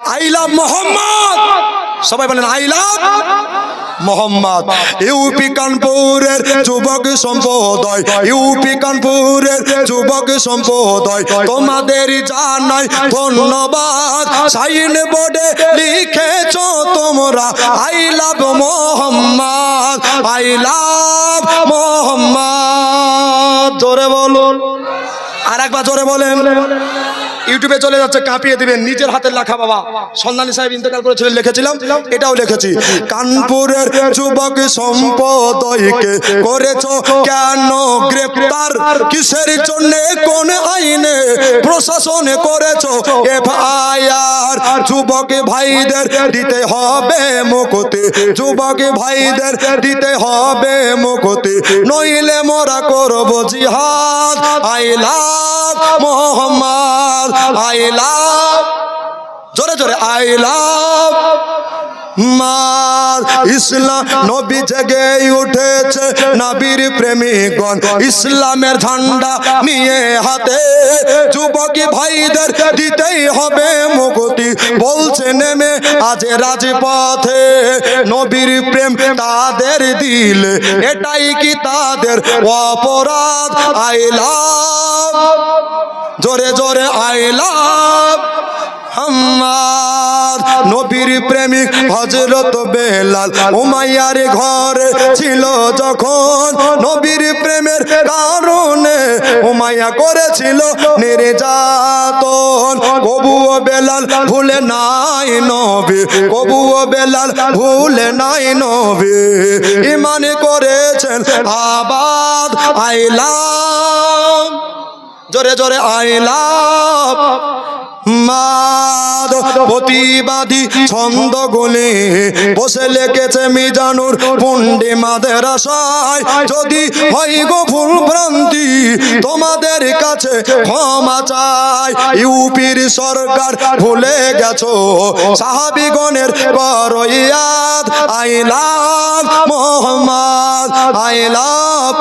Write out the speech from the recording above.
I love Mohammad. সবাই বলেন, I love Mohammad. UP কানপুরের যুবক সম্প্রদায়, ইউপি কানপুরের যুবক সম্প্রদায়, তোমাদের জানাই ধন্যবাদ। সাইন বোর্ডে লিখেছ তোমরা, I love Mohammad, I love Mohammad. জোরে বলুন। আর একবার জোরে বলেন। ইউটিউবে চলে যাচ্ছে, কাঁপিয়ে দিবেন নিজের হাতের লেখা বাবা। সন্ধানী সাহেব ইন্তেকাল করেছিলেন, লিখেছিলাম? এটাও লিখেছি। কানপুরের যুবক সম্পদকে করেছ কেন গ্রেপ্তার? কিসের জন্য, কোন আইনে প্রশাসন করেছ? এফআইআর যুবক ভাইদের দিতে হবে মুকুতি। যুবক ভাইদের দিতে হবে মুকুতি। নইলে মোরা করব জিহাদ। I love Mohammad I love, জোরে জোরে আই লাভ। মার ইসলাম নবী জেগে উঠেছে, নবীর প্রেমিকগণ ইসলামের ঝান্ডা নিয়ে হাতে। যুবকী ভাইদের দিতেই হবে মুক্তি, বলছে নেমে আজ রাজপথে। নবীর প্রেম তাদের দিলে, এটাই কি তাদের অপরাধ? I love. জোরে জোরে আই লাভ হাম্মাদ নবীর প্রেমিক হজরত বেলাল উমাইয়ার ঘরে ছিল যখন নবীর প্রেমের কারণে উমাইয়া করেছিল নির্যাতন। কবুও বেলাল ভুলে নাই নবী, কবুও বেলাল ভুলে নাই নবী। ইমান করেছেন আবাদ, আইলাম। জোরে জোরে আইলাম মাদ প্রতিবাদী ছন্দ গুলি বসে লেখেছে মিজানুর পুন্ডি মাদের আশায়। যদি হয় গো ভুল ভ্রান্তি, তোমাদের কাছে ক্ষমা চাই। ইউপির সরকার ভুলে গেছো, সাহাবিগণের করইয়াদ আইলাম মোহাম্মদ আইলাম